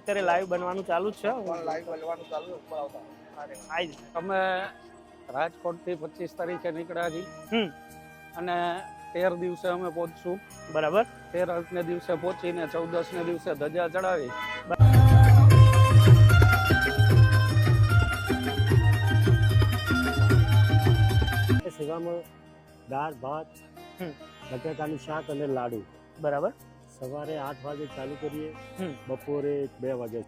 અત્યારે લાઈવ બનવાનું ચાલુ જ છે લાઈવ બનવાનું ચાલુ છે, ઉપર આવતા. અરે, આઈ જ. અમે રાજકોટથી પચીસ તારીખે નીકળ્યા છીએ. હમ. અને તેર દિવસે અમે પહોંચશું. બરાબર. તેર ને દિવસે પહોંચીને ચૌદસ ને દિવસે ધજા ચડાવી. એ સેવામાં દાળ ભાત. બટાકાનું શાક અને લાડુ. બરાબર. સવારે આઠ વાગે ચાલુ કરીએ બપોરે બે વાગે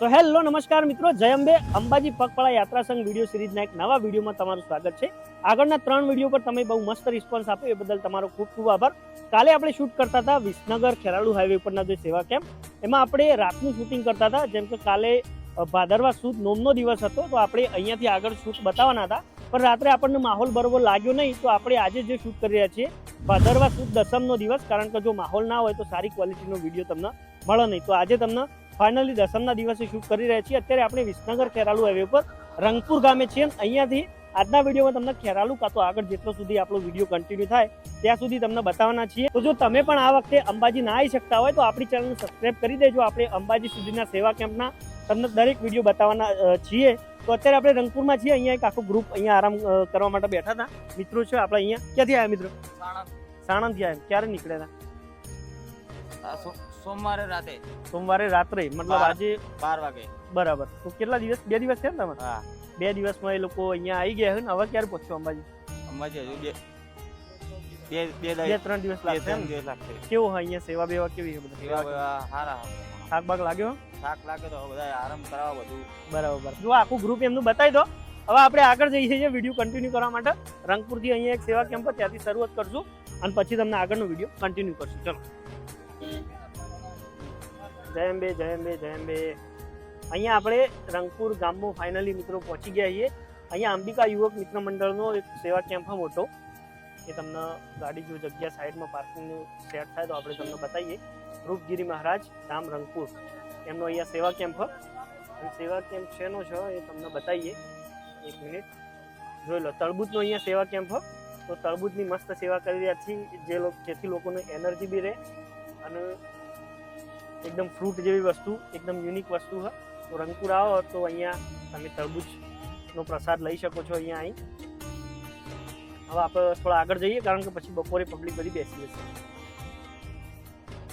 સો હેલો નમસ્કાર મિત્રો. જય અંબે. અંબાજી પગપાળા યાત્રા સંઘ વીડિયો સિરીઝના એક નવા વિડીયોમાં તમારું સ્વાગત છે. આગળના ત્રણ વીડિયો પર તમે બહુ મસ્ત રિસ્પોન્સ આપ્યો એ બદલ તમારો ખૂબ ખૂબ આભાર. કાલે આપણે શૂટ કરતા હતા વિસનગર ખેરાલુ હાઈવે પરના જે સેવા કેમ્પ એમાં આપણે રાતનું શૂટિંગ કરતા હતા. જેમ કે કાલે ભાદરવા સુદ નોમનો દિવસ હતો, તો આપણે અહીંયાથી આગળ શૂટ બતાવવાના હતા. પણ રાત્રે આપણને માહોલ બરોબર લાગ્યો નહીં, તો આપણે આજે જે શૂટ કરી રહ્યા છીએ, ભાદરવા સુદ દસમનો દિવસ, કારણ કે જો માહોલ ના હોય તો સારી ક્વોલિટીનો વીડિયો તમને મળે નહીં. તો આજે તમને ફાઇનલી દસમના દિવસે શૂટ કરી રહ્યા છીએ. અત્યારે આપણે વિસનગર ખેરાલુ હાઈવે પર રંગપુર ગામે છીએ. અહીંયાથી આજના વિડીયોમાં તમને ખેરાલુ કાં તો આગળ જેટલો સુધી આપણો વીડિયો કન્ટિન્યુ થાય, ત્યાં સુધી તમને બતાવવાના છીએ. તો જો તમે પણ આ વખતે અંબાજી ના આવી શકતા હોય, તો આપણી ચેનલને સબસ્ક્રાઈબ કરી દેજો. આપણે અંબાજી સુધીના સેવા કેમ્પના તમને દરેક વીડિયો બતાવવાના અ, છીએ. તો અત્યારે આપણે રંગપુરમાં છીએ અહીંયા એક આખું ગ્રુપ અહીંયા આરામ અ, કરવા માટે બેઠા હતા. મિત્રો છે આપણે અહીંયા. ક્યાંથી આવ્યા મિત્રો? સાણંદથી આવ્યા. ક્યારે નીકળ્યા હતા? આ સો- સોમવારે રાતે. સોમવારે રાત્રે મતલબ બાર. આજે બાર વાગે. બરાબર. તો કેટલા દિવસ બે દિવસ થયા ને તમારે? હા. બે દિવસમાં એ લોકો અહીંયા આવી ગયા હોય ને? હવે ક્યારે પહોંચશો અંબાજી? અંબાજી હજુ બે બે બે બે દાય- ત્રણ દિવસ બે લાગશે એમ? ત્રણ દિવસ લાગશે. કેવું હોય અહીંયા? સેવા બેવા કેવી છે એવા બધા બધા હારા. થાક બાક લાગ્યો? થાક લાગે તો બધા આરામ કરાવો બધું. બરાબર. જો આખું ગ્રુપ એમનું બતાવી દો. હવે આપણે આગળ જઈએ છીએ વીડિયો કન્ટિન્યુ કરવા માટે. રંગપુરથી અહીંયા એક સેવા કેમ્પ ત્યાંથી શરૂઆત કરશું અને પછી તમને આગળનો વીડિયો કન્ટિન્યુ કરશું. ચલો. જય અંબે જય અંબે જય અંબે. અહીંયા આપણે રંગપુર ગામમાં ફાઇનલી મિત્રો પહોંચી ગયા છીએ. અહીંયા અંબિકા યુવક મિત્ર મંડળનો એક સેવા કેમ્પ મોટો. એ તમને ગાડી જો જગ્યા સાઈડમાં પાર્કિંગનું સેટ થાય તો આપણે તમને બતાવીએ. રૂપગીરી મહારાજ, રામ રંગપુર. એમનો અહીંયા સેવા કેમ્પ છે અને સેવા કેમ્પ શેનો છે એ તમને બતાવીએ. એક મિનિટ. જોઈ લો તળબૂચનો અહીંયા સેવા કેમ્પ છે તો તળબૂચની મસ્ત સેવા કરી રહ્યા છીએ જે લોકો, જેથી લોકોને એનર્જી બી રહે અને એકદમ ફ્રૂટ જેવી વસ્તુ, એકદમ યુનિક વસ્તુ છે તો રંગપુર આવો તો અહીંયા તમે તરબૂચનો પ્રસાદ લઈ શકો છો અહીંયા અહીં હવે આપણે થોડા આગળ જઈએ, કારણ કે પછી બપોરે પબ્લિક બધી બેસી જશે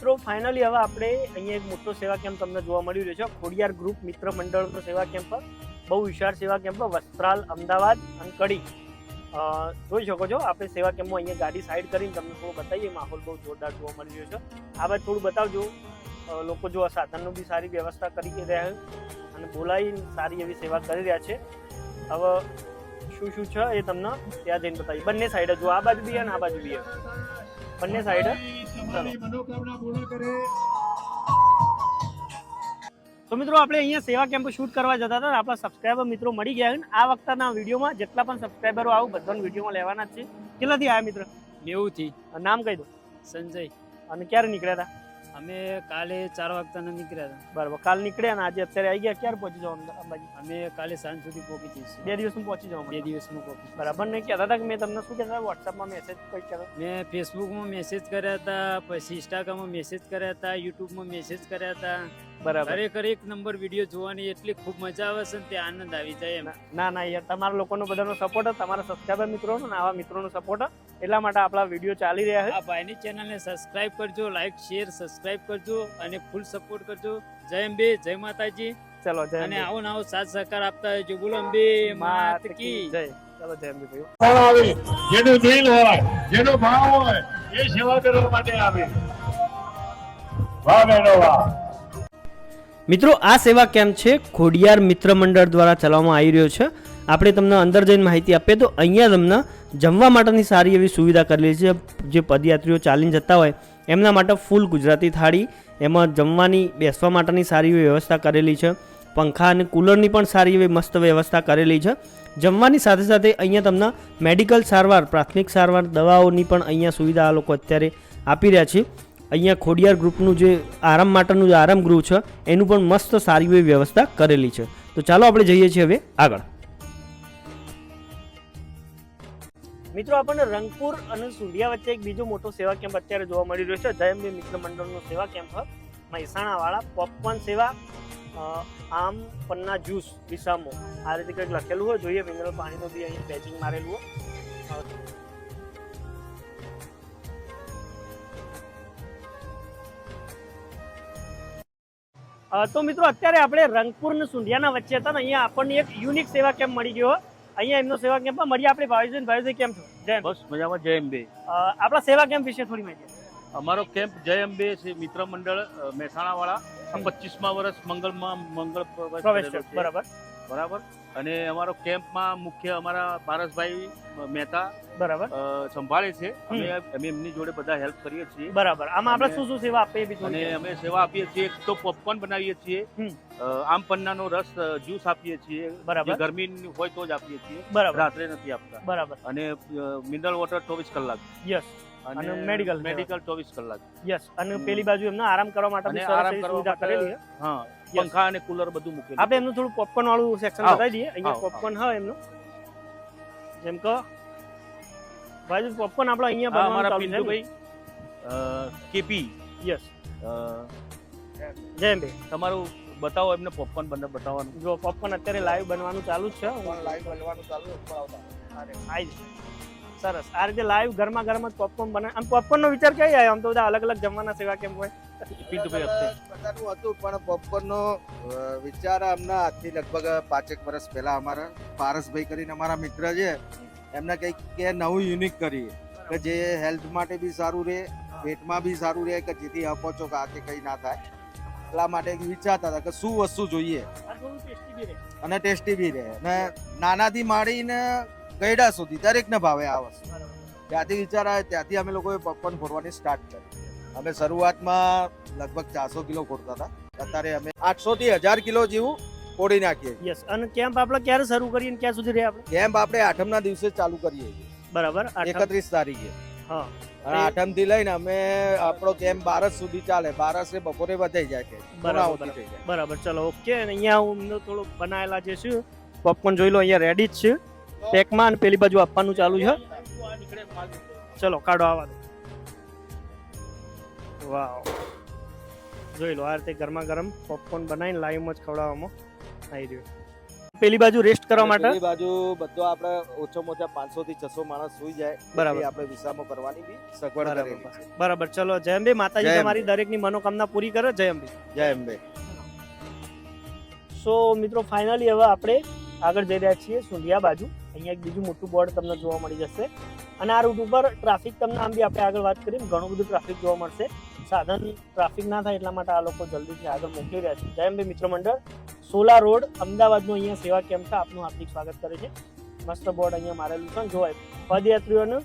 મિત્રો ફાઇનલી હવે આપણે અહીંયા એક મોટો સેવા કેમ્પ તમને જોવા મળી રહ્યો છે. ખોડિયાર ગ્રુપ મિત્ર મંડળનો સેવા કેમ્પ બહુ વિશાળ સેવા કેમ્પ વસ્ત્રાલ, અમદાવાદ અને કડી. જોઈ શકો છો, આપણે સેવા કેમ્પમાં અહીંયા ગાડી સાઈડ કરીને તમને થોડું બતાવીએ. માહોલ બહુ જોરદાર જોવા મળી રહ્યો છે. આ બાજુ થોડું બતાવજો. લોકો જો સાધનનું બી સારી વ્યવસ્થા કરી રહ્યા છે અને બોલાવી સારી એવી સેવા કરી રહ્યા છે. હવે શું શું છે એ તમને ત્યાં જઈને બતાવીએ. બંને સાઈડ જો આ બાજુ બી અને આ બાજુ બી. બંને સાઈડ તમારી મનોકામના પૂર્ણ કરે. તો મિત્રો આપણે અહીંયા સેવા કેમ્પ શૂટ કરવા જતા હતા. આપણા સબસ્ક્રાઈબર મિત્રો મળી ગયા આ વખતના વિડીયોમાં જેટલા પણ સબસ્ક્રાઈબરો આવું બધાને વિડીયોમાં લેવાના જ છે. કેટલાથી આવ્યા મિત્ર? નેવુંથી. નામ કહી દો. સંજય. અને ક્યારે નીકળ્યા હતા? અમે કાલે ચાર વાગતા નીકળ્યા હતા. બરાબર. કાલ નીકળ્યા ને આજે અત્યારે આવી ગયા? ક્યારે પહોંચી જવાનું અંબાજી અમે કાલે સાંજ સુધી પહોંચી જઈશું. બે દિવસમાં પહોંચી જાવ બે દિવસમાં પહોંચી બરાબર. ને કહેતા હતા કે મેં તમને શું કહેતા વોટ્સઅપમાં મેસેજ કઈ કર્યો? મેં ફેસબુકમાં મેસેજ કર્યા હતા પછી ઇન્સ્ટાગ્રામમાં મેસેજ કર્યા હતા યુટ્યુબમાં મેસેજ કર્યા હતા. બરાબર. ખરેખર એક નંબર વીડિયો જોવાની એટલી ખૂબ મજા આવે છે ને તે આનંદ આવી જાય એમ. ના ના યાર તમારા લોકોનો બધાનો સપોર્ટ તમારા સબસ્ક્રાઈબર મિત્રોનો ને આવા મિત્રોનો સપોર્ટ એટલા માટે આપણા વીડિયો ચાલી રહ્યા છે. આ ભાઈની ચેનલને સબસ્ક્રાઇબ કરજો લાઈક શેર સબસ્ક્રાઇબ કરજો અને ફૂલ સપોર્ટ કરજો. જય અંબે જય માતાજી. ચલો જય અને આવો ને આવો સાથ સહકાર આપતા રહેજો. બોલો અંબે માત કી જય. ચલો જય અંબે ભાઈ આવે? જેનું દિલ હોય જેનો ભાવ હોય એ સેવા કરવા માટે આવે. વાહ બેનો વાહ. મિત્રો, આ સેવા કેમ્પ છે? ખોડિયાર મિત્ર મંડળ દ્વારા ચલાવવામાં આવી રહ્યો છે. આપણે તમને અંદર જઈને માહિતી આપીએ તો અહીંયા તમને જમવા માટેની સારી એવી સુવિધા કરેલી છે. જે પદયાત્રીઓ ચાલીને જતા હોય, એમના માટે ફૂલ ગુજરાતી થાળી, એમાં જમવાની, બેસવા માટેની સારી એવી વ્યવસ્થા કરેલી છે. પંખા અને કુલરની પણ સારી એવી મસ્ત વ્યવસ્થા કરેલી છે. જમવાની સાથે સાથે અહીંયા તમને મેડિકલ સારવાર, પ્રાથમિક સારવાર, દવાઓની પણ અહીંયા સુવિધા આ લોકો અત્યારે આપી રહ્યા છે. અહીંયા ખોડિયાર ગ્રુપનું જે આરામ માટેનું જે આરામ ગૃહ છે, એનું પણ મસ્ત સારી એવી વ્યવસ્થા કરેલી છે. તો ચાલો આપણે જઈએ છીએ હવે આગળ. મિત્રો, આપણને રંગપુર અને સુંઢિયા વચ્ચે એક બીજો મોટો સેવા કેમ્પ અત્યારે જોવા મળી રહ્યો છે. જયંબે મિત્ર મંડળનો સેવા કેમ્પ મહેસાણાવાળા પોપકોર્ન સેવા આમ, પન્ના જ્યુસ, વિસામો. આ રીતે કંઈક લખેલું હોય. જોઈએ મિનરલ પાણીનું બી અહીં પેકિંગ મારેલું હોય. તો મિત્રો અત્યારે આપણે રંગપુર અને સુંઢિયાના વચ્ચે હતા ને અહીંયા આપણને એક યુનિક સેવા કેમ્પ મળી ગયો. અહીંયા એમનો સેવા કેમ્પમાં મળીએ આપણે. ભાવેશભાઈ ભાવેશભાઈ કેમ છો? જય. બસ મજામાં જય અંબે આપણા સેવા કેમ્પ વિશે થોડી માહિતી અમારો કેમ્પ જય અંબે છે. મિત્ર મંડળ મહેસાણા વાળા પચીસમા વર્ષ મંગળમાં મંગળ પ્રવેશ. બરાબર. બરાબર. અને અમારો કેમ્પમાં મુખ્ય અમારા પારસભાઈ મહેતા બરાબર. સંભાળે છે. અમે અમે એમની જોડે બધા હેલ્પ કરીએ છીએ. બરાબર. આમાં આપણે શું શું સેવા આપીએ બી અને અમે સેવા આપીએ છીએ. એક તો પોપકોર્ન બનાવીએ છીએ. આમ પન્નાનો રસ જ્યુસ આપીએ છીએ. બરાબર. ગરમી હોય તો જ આપીએ છીએ. બરાબર. રાત્રે નથી આપતા. બરાબર. અને મિનરલ વોટર ચોવીસ કલાક. યસ અને મેડિકલ મેડિકલ ચોવીસ કલાક. યસ અને પેલી બાજુ એમનો આરામ કરવા માટે આરામ કરવા કરેલી હા. પંખા અને કુલર બધું મૂકેલું આપણે એમનું થોડું પોપકોર્ન વાળું સેક્શન. બતાવી દઈએ. અહીંયા પોપકોર્ન હોય એમનું. જેમ કે ભાઈ પોપકોર્ન આપણે અહીંયા બનાવવાનું અમારા ચાલુ છે પિન્ટુભાઈ કેપી. યસ જય ભાઈ તમારું બતાવો એમને પોપકોર્ન બને બતાવવાનું. જો પોપકોર્ન અત્યારે લાઈવ બનવાનું ચાલુ જ છે. લાઈવ બનવાનું ચાલુ છે, આવતા અરે આઈ સરસ. આ રીતે લાઈવ ગરમા ગરમ જ પોપકોર્ન બને. આમ પોપકોર્નનો વિચાર કઈ આવ્યો? આમ તો બધા અલગ અલગ જમવાના સેવા કેમ હોય. પિન્ટુભાઈ આપશે હતું પણ બપોરનો વિચાર અમના આજથી લગભગ પાંચેક વર્ષ પહેલા અમારા પારસભાઈ કરીને અમારા મિત્ર છે એમને કંઈક કે નવું યુનિક કરીએ. કે જે હેલ્થ માટે બી સારું રહે પેટમાં બી સારું રહે કે જેથી અપોચો કે આ કે કંઈ ના થાય. એટલા માટે વિચારતા હતા કે શું વસ્તુ જોઈએ. અને ટેસ્ટી બી રહે. અને નાનાથી માંડીને ગયડા સુધી દરેકને ભાવે આ વસ્તુ. ત્યાંથી વિચાર આવે ત્યાંથી અમે લોકોએ પપ્પન ફોરવાની સ્ટાર્ટ કરી. અમે શરૂઆતમાં લગભગ ચારસો કિલો ખોડતા હતા. અત્યારે અમે આઠસો થી હજાર કિલો જેવું ખોડી નાખીએ યસ અને કેમ્પ આપણે ક્યારે શરૂ કરીએ ક્યાં સુધી રહે આપણે? કેમ્પ આપણે આઠમના દિવસે ચાલુ કરીએ છીએ. બરાબર. એકત્રીસ તારીખે. હા. અને આઠમથી લઈને અમે આપણો કેમ્પ બારસ સુધી ચાલે. બારસે બપોરે વધાઈ જાય છે. બરાબર. બરાબર. ચલો ઓકે. અને અહીંયા હું થોડુંક થોડું બનાવેલા જે છે પોપકોર્ન જોઈ લો અહીંયા રેડી જ છે. પેકમાં અને પેલી બાજુ આપવાનું ચાલુ છે. ચલો કાઢો આવા દો. વાવ. જોઈ લો આ રીતે ગરમા ગરમ પોપકોર્ન બનાવીને લાઈવમાં જ ખવડાવવામાં આવી રહ્યું પેલી બાજુ રેસ્ટ કરવા માટે? પેલી બાજુ બધો આપણે ઓછામાં ઓછા પાંચસો થી છસો માણસ સુઈ જાય બરાબર. આપણે વિસામો કરવાની બી સગવડ. કરેલી બરાબર. ચલો માતાજી જય અંબે. તમારી દરેકની મનોકામના પૂરી કરે જયંબે. જય અંબે સો મિત્રો ફાઇનલી હવે આપણે આગળ જઈ રહ્યા છીએ સુંઢિયા બાજુ. અહીંયા એક બીજું મોટું બોર્ડ તમને જોવા મળી જશે. અને આ રૂટ ઉપર ટ્રાફિક તમને આમ બી આપણે આગળ વાત કરીએ ઘણું બધું ટ્રાફિક જોવા મળશે. સાધન ટ્રાફિક ના થાય એટલા માટે આ લોકો જલ્દીથી આગળ મોકલી રહ્યા છે. જયંબે મિત્ર મંડળ. સોલા રોડ અમદાવાદનું અહીંયા સેવા કેમ્પ છે. આપનું હાર્દિક સ્વાગત કરે છે. મસ્ત બોર્ડ અહીંયા મારેલું છે. જોવાય પદયાત્રીઓને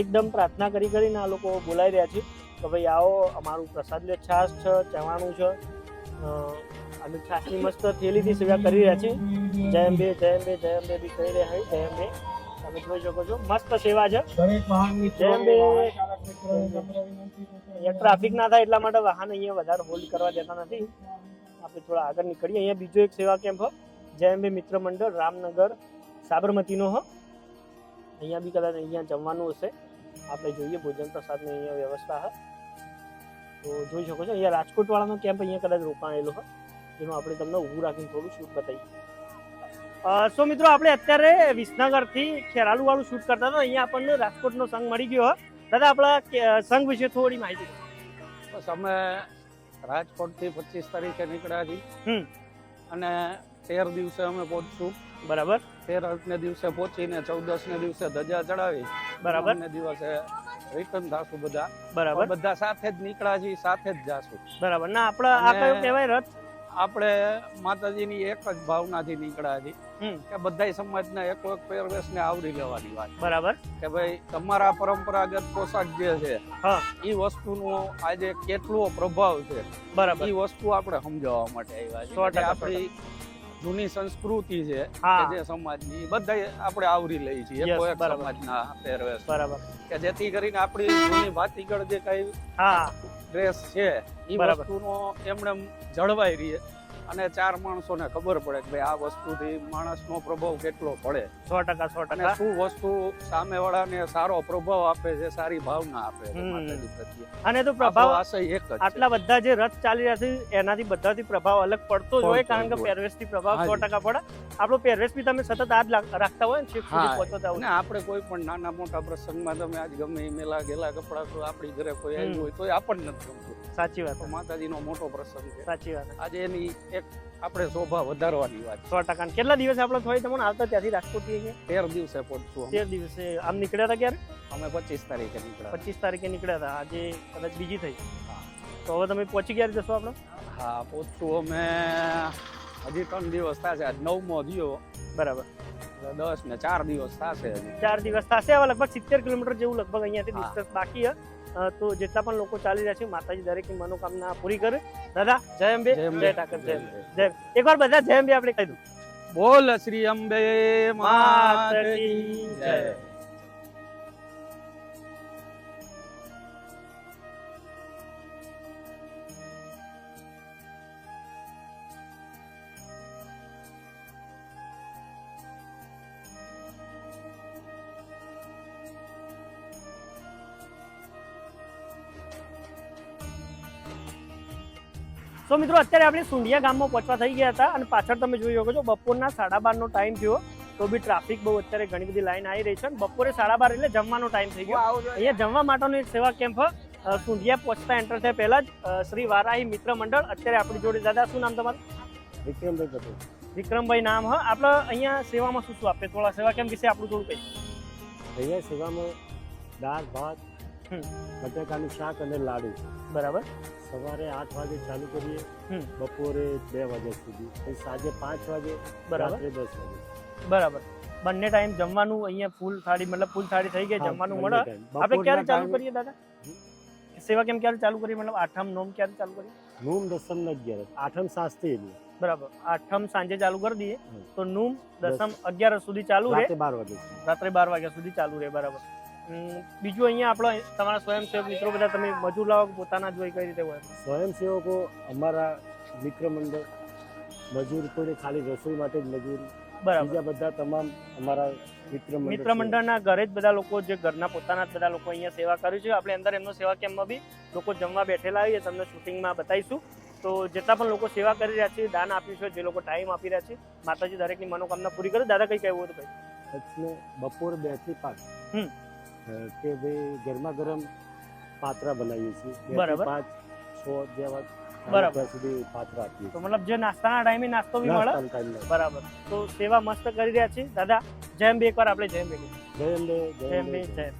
એકદમ પ્રાર્થના કરી કરીને આ લોકો બોલાવી રહ્યા છે કે ભાઈ આવો અમારું પ્રસાદ લે છાશ છે ચવાણું છે. અને છાશની મસ્ત થેલીથી સેવા કરી રહ્યા છે જય અંબે જય અંબે જય અંબે બી કહી રહ્યા છે. જય અંબે. તમે જોઈ શકો છો. મસ્ત સેવા છે. જય અંબે. ટ્રાફિક ના થાય એટલા માટે વાહન અહીંયા વધારે હોલ્ડ કરવા દેતા નથી. આપણે થોડા આગળ નીકળીએ. અહીંયા બીજો એક સેવા કેમ્પ હ. જય અંબે મિત્ર મંડળ, રામનગર, સાબરમતીનો હો. અહીંયા બી કદાચ અહીંયા જમવાનું હશે. આપણે જોઈએ ભોજન પ્રસાદની અહીંયા વ્યવસ્થા હ. તો જોઈ શકો છો, અહીંયા રાજકોટવાળાનો કેમ્પ અહીંયા કદાચ રોકાણેલો હ. જેમાં આપણે તમને ઊભું રાખીને થોડું શૂટ બતાવીએ. સો મિત્રો, આપણે અત્યારે વિસનગરથી ખેરાલુ વાળું શૂટ કરતા હતા. અહીંયા આપણને રાજકોટનો સંઘ મળી ગયો દાદા આપણા સંઘ વિશે થોડી માહિતી બસ અમે રાજકોટથી પચીસ તારીખે નીકળ્યા છીએ. અને તેર દિવસે અમે પહોંચશું. બરાબર. તેર ને દિવસે પહોંચીને ચૌદસ ને દિવસે ધજા ચડાવી. બરાબર. ને દિવસે રિટર્ન થશું બધા. બરાબર. બધા સાથે જ નીકળ્યા છીએ સાથે જ જાશું. બરાબર. ના આપણા આ કયો કહેવાય રથ આપણે માતાજીની એક જ ભાવનાથી નીકળ્યા છીએ કે બધા સમાજના એકો એક પહેરવેશને આવરી લેવાની વાત. બરાબર. કે ભાઈ તમારા પરંપરાગત પોશાક જે છે એ વસ્તુનો આજે કેટલો પ્રભાવ છે બરાબર. એ વસ્તુ આપણે સમજાવવા માટે આવ્યા છે આપણી જૂની સંસ્કૃતિ છે કે જે સમાજની બધા આપણે આવરી લઈએ છીએ. એક સમાજના પહેરવેશ બરાબર. કે જેથી કરીને આપણી જૂની ભાતીગળ જે કઈ હા. ડ્રેસ છે એ બરાબર. વસ્તુનો એમણે જળવાઈ રહે અને ચાર માણસોને ખબર પડે કે ભાઈ આ વસ્તુથી માણસનો પ્રભાવ કેટલો પડે. સો ટકા સો ટકા. શું વસ્તુ સામેવાળાને સારો પ્રભાવ આપે છે સારી ભાવના આપે છે અને તો પ્રભાવ એક આટલા બધા જે રથ ચાલી રહ્યા છે એનાથી બધાથી પ્રભાવ અલગ પડતો જ હોય કારણ કે પહેરવેશથી પહેરવેશથી પ્રભાવ સો ટકા પડે. આપણો પહેરવેશ બી તમે સતત આજ રાખતા હોય ને શિફ્ટ પહોંચતા હોય. આપણે કોઈ પણ નાના મોટા પ્રસંગમાં તમે આજ ગમે મેલા ગેલા કપડા તો આપણી ઘરે કોઈ આવ્યું હોય તો આપણને નથી ગમતું. સાચી વાત માતાજી માતાજીનો મોટો પ્રસંગ છે. સાચી વાત આજે એની એક આપણે શોભા વધારવાની વાત. છે સો ટકા અને કેટલા દિવસ આપણે થોડી તમને આવતા ત્યાંથી રાજકોટથી અહીંયા? તેર દિવસે પહોંચશું અમે. તેર દિવસે. આમ નીકળ્યા હતા ક્યારે? અમે પચીસ તારીખે નીકળ્યા પચીસ તારીખે નીકળ્યા હતા. આજે કદાચ બીજી થઈ. તો હવે તમે પહોંચી ક્યારે જશો આપણે? હા પહોંચશું અમે હજી ત્રણ દિવસ થશે. આજ નવમો દિયો બરાબર. એટલે દસ ને ચાર દિવસ થશે હજી. ચાર દિવસ થશે. હવે લગભગ સિત્તેર કિલોમીટર જેવું લગભગ અહીંયાથી હા. ડિસ્ટન્સ બાકી છે અ, તો જેટલા પણ લોકો ચાલી રહ્યા છે માતાજી દરેકની મનોકામના પૂરી કરે. દાદા જય અંબે જય ઠાકર જય જય એક જય એકવાર બધા જય અંબે આપણે કહી દઉં. બોલ શ્રી અંબે માતા જય. તો મિત્રો અત્યારે આપણે સુંઢિયા ગામમાં પહોંચવા થઈ ગયા હતા અને પાછળ તમે જોઈ શકો છો બપોરના સાડા બારનો ટાઈમ થયો. તો બી ટ્રાફિક બહુ અત્યારે ઘણી બધી લાઈન આવી રહી છે અને બપોરે સાડા બાર એટલે જમવાનો ટાઈમ થઈ ગયો. અહીંયા. જમવા માટેનો એક સેવા કેમ્પ સુંઢિયા પહોંચતા એન્ટર થયા પહેલા જ શ્રી વારાહી મિત્ર મંડળ. અત્યારે આપણી જોડે દાદા શું નામ તમારું? વિક્રમભાઈ પટેલ. વિક્રમભાઈ નામ હ. આપણે અહીંયા સેવામાં શું શું આપે? થોડા સેવા કેમ્પ વિશે આપણું થોડું કહીએ. અહીંયા સેવામાં દાળ ભાત. બટાકાનું શાક અને લાડુ. બરાબર. સવારે આઠ વાગે ચાલુ કરીએ બપોરે બે વાગ્યા સુધી. સાંજે પાંચ વાગે બરાબર. રાત્રે દસ વાગે. બરાબર. બંને ટાઈમ જમવાનું અહીંયા ફૂલ થાળી મતલબ ફૂલ થાળી થઈ ગઈ જમવાનું મળે. આપણે ક્યારે ચાલુ કરીએ દાદા? સેવા કેમ ક્યારે ચાલુ કરીએ? મતલબ આઠમ નોમ ક્યારે ચાલુ કરીએ? નોમ દસમ ને અગિયાર આઠમ શાસ્ત્રી બરાબર. આઠમ સાંજે ચાલુ કરી દઈએ તો નૂમ દસમ અગિયાર સુધી ચાલુ રહે. રાત્રે બાર વાગ્યા સુધી ચાલુ રહે બરાબર. બીજું અહીંયા આપણે તમારા સ્વયંસેવક મિત્રો બધા તમે મજૂર લાવો પોતાના જ હોય કઈ રીતે હોય? સ્વયંસેવકો અમારા મિત્ર મંડળ મજૂર કોઈ ખાલી રસોઈ માટે જ મજૂર. બરાબર. બીજા બધા તમામ અમારા મિત્ર મિત્ર મંડળના ઘરે જ બધા લોકો જે ઘરના પોતાના બધા લોકો અહીંયા સેવા કર્યું છે. આપણે અંદર એમનો સેવા કેમ્પમાં બી લોકો જમવા બેઠેલા આવીએ તમને શૂટિંગમાં બતાવીશું. તો જેટલા પણ લોકો સેવા કરી રહ્યા છે દાન આપ્યું છે જે લોકો ટાઈમ આપી રહ્યા છે માતાજી દરેકની મનોકામના પૂરી કરે. દાદા કઈ કહેવું હતું પછી બપોર બેથી પાંચ હમ. કે ભાઈ ગરમા ગરમ પાત્રા બનાવીએ છીએ બરાબર. પાંચ છ જેવા બરાબર. સુધી પાત્રા આપીએ તો મતલબ જે નાસ્તાના ટાઈમે નાસ્તો બી મળે. બરાબર તો સેવા મસ્ત કરી રહ્યા છે દાદા જેમ બે એકવાર આપણે જેમ બે કહીએ. જય અંબે જય જય અંબે, અંબે, જય જય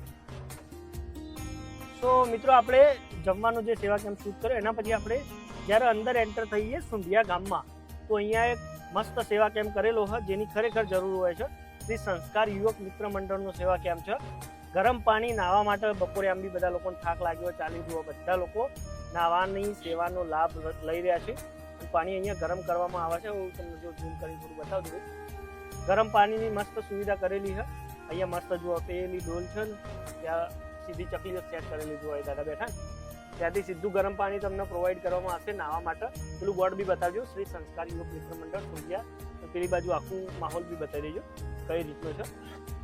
તો મિત્રો આપણે જમવાનું જે સેવા કેમ્પ શૂટ કર્યો એના પછી આપણે જ્યારે અંદર એન્ટર થઈએ સુંઢિયા ગામમાં તો અહીંયા એક મસ્ત સેવા કેમ્પ કરેલો હોય જેની ખરેખર જરૂર હોય છે શ્રી સંસ્કાર યુવક મિત્ર મંડળનો સેવા કેમ્પ છે ગરમ પાણી નાહવા માટે બપોરે આમ બી બધા લોકોને થાક લાગ્યો ચાલી જુઓ, બધા લોકો નાહવાની સેવાનો લાભ લઈ રહ્યા છે. પાણી અહીંયા ગરમ કરવામાં આવે છે. હું તમને જો ઝૂમ કરી થોડું બતાવી દઉં. ગરમ પાણીની મસ્ત સુવિધા કરેલી છે. અહીંયા મસ્ત જુઓ, પેલી ડોલ છે ને, ત્યાં સીધી ચકલી સેટ કરેલી જોવાય દાદા બેઠા. ત્યાંથી સીધું ગરમ પાણી તમને પ્રોવાઈડ કરવામાં આવશે નાહવા માટે. પેલું બોર્ડ બી બતાવજો. શ્રી સંસ્કાર યુવક મિત્ર મંડળ સુંઢિયા તો પેલી બાજુ આખું માહોલ બી બતાવી દેજો, કઈ રીતનો છે.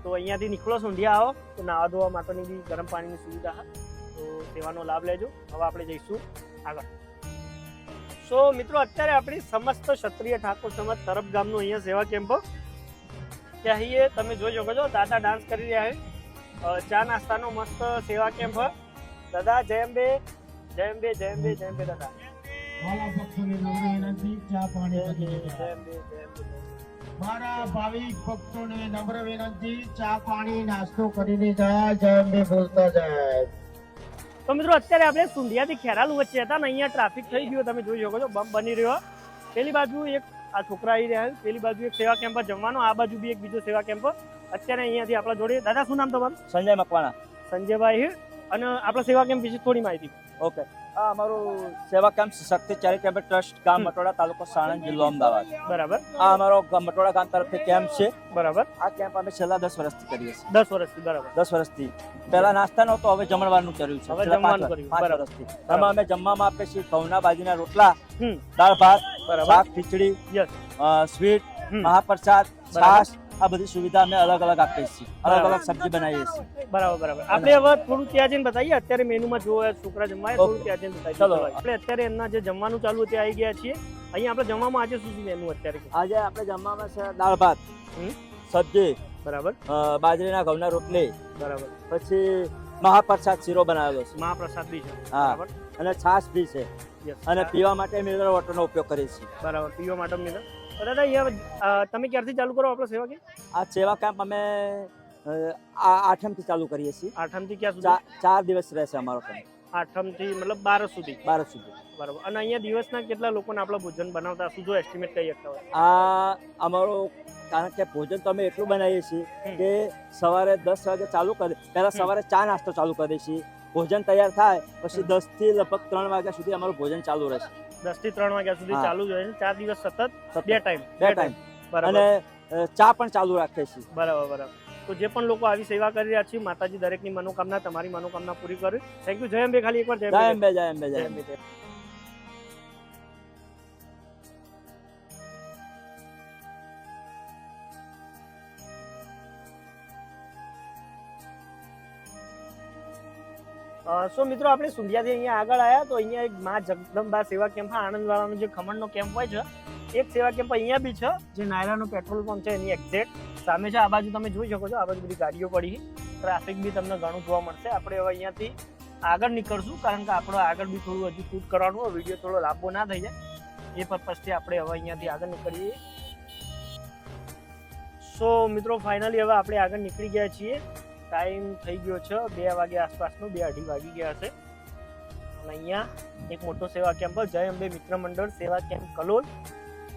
તો અહીંયાથી નીકળો સુંઢિયા આવો તો નાહવા ધોવા માટેની બી ગરમ પાણીની સુવિધા તો સેવાનો લાભ લેજો. હવે આપણે જઈશું આગળ. સો મિત્રો, અત્યારે આપણી સમસ્ત ક્ષત્રિય ઠાકોર સમાજ તરફ ગામનું અહીંયા સેવા કેમ્પ ત્યાં અહીંયા તમે જોઈ શકો છો, દાદા ડાન્સ કરી રહ્યા છે. ચા નાસ્તાનો મસ્ત સેવા કેમ્પ દાદા જયંબે જયંબે જયંબે જયંબે દાદા. વાલા ભક્તોને નમ્ર વિનંતી ચા પાણી અંબે. મારા ભાવિક ભક્તોને નમ્ર વિનંતી ચા પાણી નાસ્તો કરીને જાય જય અંબે બોલતા જાય. તો મિત્રો અત્યારે આપણે સુંઢિયાથી ખેરાલુ વચ્ચે હતા ને અહીંયા ટ્રાફિક થઈ ગયો. તમે જોઈ શકો છો બમ બની રહ્યો. પેલી બાજુ એક આ છોકરા આવી રહ્યા છે પેલી બાજુ એક સેવા કેમ્પ જમવાનો આ બાજુ બી એક બીજો સેવા કેમ્પ અત્યારે અહીંયાથી આપણા જોડે દાદા શું નામ તમારું? સંજય મકવાણા. સંજયભાઈ અને આપણા સેવા કેમ્પ વિશે થોડી માહિતી. ઓકે. આ અમારું સેવા કેમ્પ શક્તિ ચેરિટેબલ ટ્રસ્ટ ગામ મટોડા તાલુકો સાણંદ જિલ્લો અમદાવાદ. બરાબર. આ અમારો મટોડા ગામ તરફથી કેમ્પ છે. બરાબર. આ કેમ્પ અમે છેલ્લા દસ વર્ષથી કરીએ છીએ. દસ વર્ષથી બરાબર. દસ વર્ષથી. પહેલા નાસ્તા નહોતો હવે જમણવારનું કર્યું છે. હવે જમવાનું કર્યું, વર્ષથી. એમાં અમે જમવામાં આપીએ છીએ ઘઉંના બાજરીના રોટલા દાળ ભાત શાક ખીચડી સ્વીટ મહાપ્રસાદ. છાશ આ બધી સુવિધા અમે અલગ અલગ આપીએ છીએ. અલગ અલગ સબ્જી બનાવીએ છીએ. બરાબર બરાબર. આપણે હવે થોડું ત્યાં જઈને બતાવીએ. અત્યારે મેનુમાં જોવા છોકરા જમવા થોડું ત્યાં જઈને બતાવીએ. ચલો. આપણે અત્યારે એમના જે જમવાનું ચાલુ ત્યાં આવી ગયા છીએ. અહીંયા આપણે જમવામાં આજે શું શું મેનુ અત્યારે આજે આપણે જમવામાં છે દાળ ભાત. સબ્જી બરાબર. બાજરીના ઘઉંના રોટલી બરાબર. પછી મહાપ્રસાદ શીરો બનાવેલો છે. મહાપ્રસાદ બી છે. હા. બરાબર. અને છાશ બી છે. અને પીવા માટે મિનરલ વોટરનો ઉપયોગ કરીએ છીએ. બરાબર. પીવા માટે મિત્ર દાદા અહીંયા તમે ક્યારથી ચાલુ કરો આપણો સેવા કે આ સેવા કેમ્પ અમે આ આઠમથી ચાલુ કરીએ છીએ. આઠમથી ક્યાં સુધી? ચાર દિવસ રહેશે અમારો કેમ્પ આઠમથી મતલબ બાર સુધી? બાર સુધી. બરાબર. અને અહીંયા દિવસના કેટલા લોકોને આપણે ભોજન બનાવતા? શું જો એસ્ટિમેટ કહી શકતા હોય? આ અમારો કારણ કે ભોજન તો અમે એટલું બનાવીએ છીએ કે સવારે દસ વાગે ચાલુ કરી પહેલાં સવારે ચા નાસ્તો ચાલુ કરીએ છીએ. ભોજન તૈયાર થાય પછી દસથી લગભગ ત્રણ વાગ્યા સુધી અમારું ભોજન ચાલુ રહેશે. દસથી ત્રણ વાગ્યા સુધી ચાલુ જ હોય છે. ચાર દિવસ સતત બે ટાઈમ બે ટાઈમ બરાબર. અને ચા પણ ચાલુ રાખીએ છીએ બરાબર બરાબર. તો જે પણ લોકો આવી સેવા કરી રહ્યા છે માતાજી દરેકની મનોકામના તમારી મનોકામના પૂરી કરે. થેન્ક યુ જય અંબે ખાલી એકવાર જય અંબે. જય અંબે જય અંબે. સો મિત્રો, આપણે સુંઢિયાથી અહીંયા આગળ આવ્યા તો અહીંયા એક મા જગદંબા સેવા કેમ્પ આણંદવાળાનો જે ખમણનો કેમ્પ હોય છે, એક સેવા કેમ્પ અહીંયા બી છે, જે નાયરાનો પેટ્રોલ પંપ છે એની એક્ઝેક્ટ સામે છે. આ બાજુ તમે જોઈ શકો છો, આ બાજુ બધી ગાડીઓ પડી ટ્રાફિક બી તમને ઘણું જોવા મળશે. આપણે હવે અહીંયાથી આગળ નીકળશું, કારણ કે આપણો આગળ બી થોડું હજુ શૂટ કરવાનું વીડિયો થોડો લાંબો ના થઈ જાય. એ પર્પઝથી આપણે હવે અહીંયાથી આગળ નીકળીએ. સો મિત્રો ફાઇનલી હવે આપણે આગળ નીકળી ગયા છીએ. ટાઈમ થઈ ગયો છે, બે વાગે આસપાસનો, બે અઢી વાગી ગયા હશે અને અહીંયા એક મોટો સેવા કેમ્પ જય અંબે મિત્ર મંડળ સેવા કેમ્પ કલોલ.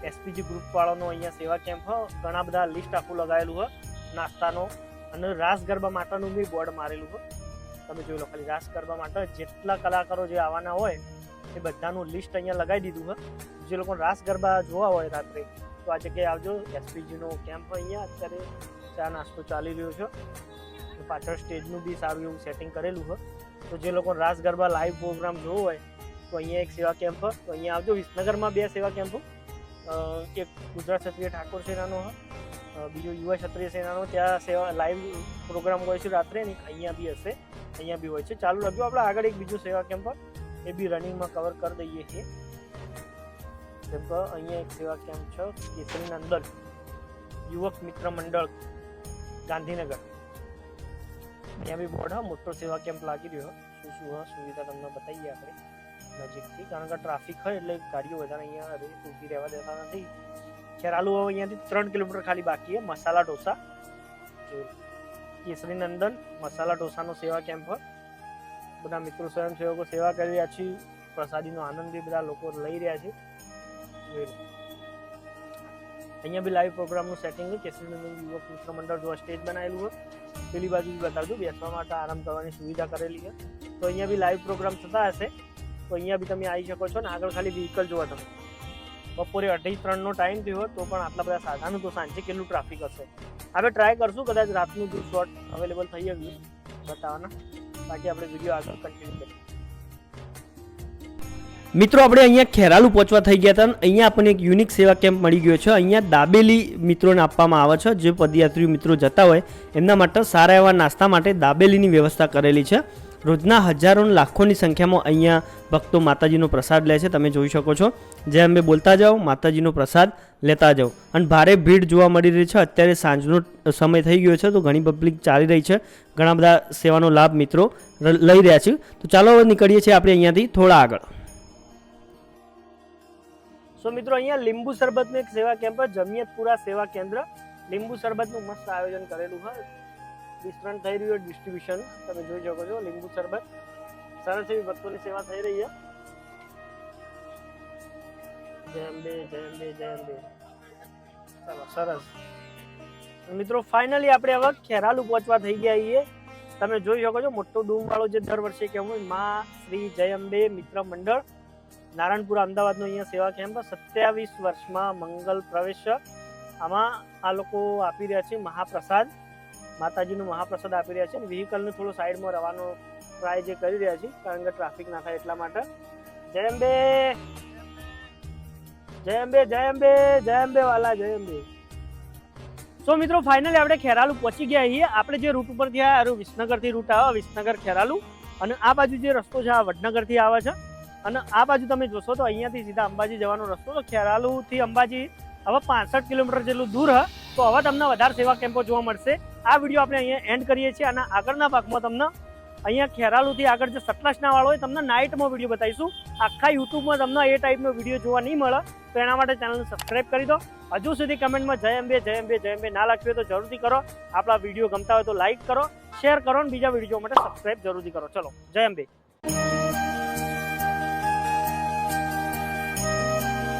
એસપીજી ગ્રુપ વાળાનો અહીંયા સેવા કેમ્પ. ઘણા બધા લિસ્ટ આખું લગાવેલું હોય નાસ્તાનો અને રાસ ગરબા માટેનું બી બોર્ડ મારેલું હોય તમે જોઈ લો ખાલી રાસ ગરબા માટે જેટલા કલાકારો જે આવવાના હોય, એ બધાનું લિસ્ટ અહીંયા લગાવી દીધું હોય જે લોકો રાસ ગરબા જોવા હોય રાત્રે, તો આ જગ્યાએ આવજો. એસપીજીનો કેમ્પ અહીંયા અત્યારે ચા નાસ્તો ચાલી રહ્યો છે. પાછળ સ્ટેજનું બી સારું એવું સેટિંગ કરેલું હોય. તો જે લોકો રાસ ગરબા લાઈવ પ્રોગ્રામ જોવો હોય, તો અહીંયા એક સેવા કેમ્પ તો અહીંયા આવજો. વિસનગરમાં બે સેવા કેમ્પો એક ગુજરાત ક્ષત્રિય ઠાકોર સેનાનો હોય. બીજો યુવા ક્ષત્રિય સેનાનો ત્યાં સેવા લાઈવ પ્રોગ્રામ હોય છે રાત્રે ને અહીંયા બી હશે. અહીંયા બી હોય છે. ચાલુ રાખજો. આપણે આગળ એક બીજું સેવા કેમ્પ એ બી રનિંગમાં કવર કરી દઈએ છીએ. જેમ કે અહીંયા એક સેવા કેમ્પ છે કેસરીના અંદર યુવક મિત્ર મંડળ, ગાંધીનગર. અહીંયા બી બોર્ડ હા મોટો સેવા કેમ્પ લાગી રહ્યો શું શું હા સુવિધા તમને બતાવીએ આપણે નજીકથી કારણ કે ટ્રાફિક હોય એટલે ગાડીઓ વધારે અહીંયા હવે ઊભી રહેવા દેતા નથી ખેરાલુ હવે અહીંયાથી ત્રણ કિલોમીટર ખાલી બાકી છે મસાલા ઢોસા જોઈ લો. કેસરી નંદન મસાલા ઢોસાનો સેવા કેમ્પ હોય બધા મિત્રો સ્વયંસેવકો સેવા કરી રહ્યા છે પ્રસાદીનો આનંદ બી બધા લોકો લઈ રહ્યા છે। જોઈ લો. અહીંયા બી લાઈવ પ્રોગ્રામનું સેટિંગ છે, કેસરી નંદન યુવક મિત્ર મંડળ જો સ્ટેજ બનાવેલું હોય પેલી બાજુ બી બતાવજો, બેસવા માટે આરામ કરવાની સુવિધા કરેલી છે. તો અહીંયા બી લાઈવ પ્રોગ્રામ થતા હશે. તો અહીંયા બી તમે આવી શકો છો ને, આગળ ખાલી વ્હીકલ જોવા તમે. બપોરે અઢી ત્રણનો ટાઈમ થયો તો પણ આટલા બધા સાધનો તો સાંજે કેટલું ટ્રાફિક હશે. આપણે ટ્રાય કરશું કદાચ રાતનું જો શોર્ટ અવેલેબલ થઈ ગયું. બતાવવાના. બાકી આપણે વીડિયો આગળ કન્ટિન્યુ મિત્રો, આપણે અહીંયા ખેરાલુ પહોંચવા થઈ ગયા હતા અહીંયા આપણને એક યુનિક સેવા કેમ્પ મળી ગયો છે. અહીંયા દાબેલી મિત્રોને આપવામાં આવે છે. જે પદયાત્રીઓ મિત્રો જતા હોય, એમના માટે સારા એવા નાસ્તા માટે દાબેલીની વ્યવસ્થા કરેલી છે. રોજના હજારો લાખોની સંખ્યામાં અહીંયા ભક્તો માતાજીનો પ્રસાદ લે છે. તમે જોઈ શકો છો. જે અમે બોલતા જાઓ, માતાજીનો પ્રસાદ લેતા જાઓ. અને ભારે ભીડ જોવા મળી રહી છે. અત્યારે સાંજનો સમય થઈ ગયો છે, તો ઘણી પબ્લિક ચાલી રહી છે. ઘણા બધા સેવાનો લાભ મિત્રો લઈ રહ્યા છે. તો ચાલો નીકળીએ છીએ આપણે અહીંયાથી થોડા આગળ. સો મિત્રો, અહીંયા લીંબુ શરબતનું એક સેવા કેમ્પ જમિયતપુરા સેવા કેન્દ્ર. લીંબુ શરબતનું મસ્ત આયોજન કરેલું હોય. વિસ્તરણ થઈ રહ્યું ડિસ્ટ્રીબ્યુશન તમે જોઈ શકો છો, લીંબુ શરબત. સરસ એવી ભક્તોની સેવા થઈ રહી છે. જય સરસ. મિત્રો ફાઇનલી આપણે હવે ખેરાલુ પહોંચવા થઈ ગયા છીએ. તમે જોઈ શકો છો, મોટો ડૂમ વાળો જે દર વર્ષે કહેવું માં શ્રી જય અંબે મિત્ર મંડળ. નારાયણપુર અમદાવાદનો અહીંયા સેવા કેમ્પ સત્યાવીસ વર્ષમાં મંગલ પ્રવેશ આમાં આ લોકો આપી રહ્યા છે મહાપ્રસાદ. માતાજીનો મહાપ્રસાદ આપી રહ્યા છે અને વ્હીકલને થોડો સાઈડમાં રવાનો ટ્રાય જે કરી રહ્યા છે કારણ કે ટ્રાફિક ના થાય એટલા માટે. જય અંબે! જય અંબે જય અંબે જય અંબે વાલા, જય અંબે. સો મિત્રો ફાઇનલી આપણે ખેરાલુ પહોંચી ગયા છીએ. આપણે જે રૂટ ઉપર આવ્યા વિસનગરથી રૂટ આવે વિસનગર ખેરાલુ અને આ બાજુ જે રસ્તો છે, આ વડનગરથી આવે છે. અને આ બાજુ તમે જોશો તો અહીંયાથી સીધા અંબાજી જવાનો રસ્તો તો ખેરાલુથી અંબાજી હવે પાસઠ કિલોમીટર જેટલું દૂર હ, તો હવે તમને વધારે સેવા કેમ્પો જોવા મળશે. આ વીડિયો આપણે અહીંયા એન્ડ કરીએ છીએ અને આગળના ભાગમાં તમને અહીંયા ખેરાલુથી આગળ જે સતલાસના વાળો હોય તમને નાઇટમાં વીડિયો બતાવીશું. આખા યુટ્યુબમાં તમને એ ટાઈપનો વીડિયો જોવા નહીં મળે, તો એના માટે ચેનલને સબસ્ક્રાઇબ કરી દો. હજુ સુધી કમેન્ટમાં જય અંબે જય અંબે જય અંબે ના લખ્યું તો જરૂરથી કરો. આપણા વીડિયો ગમતા હોય તો લાઇક કરો શેર કરો અને બીજા વીડિયો માટે સબસ્ક્રાઇબ જરૂરથી કરો. ચલો, જય અંબે.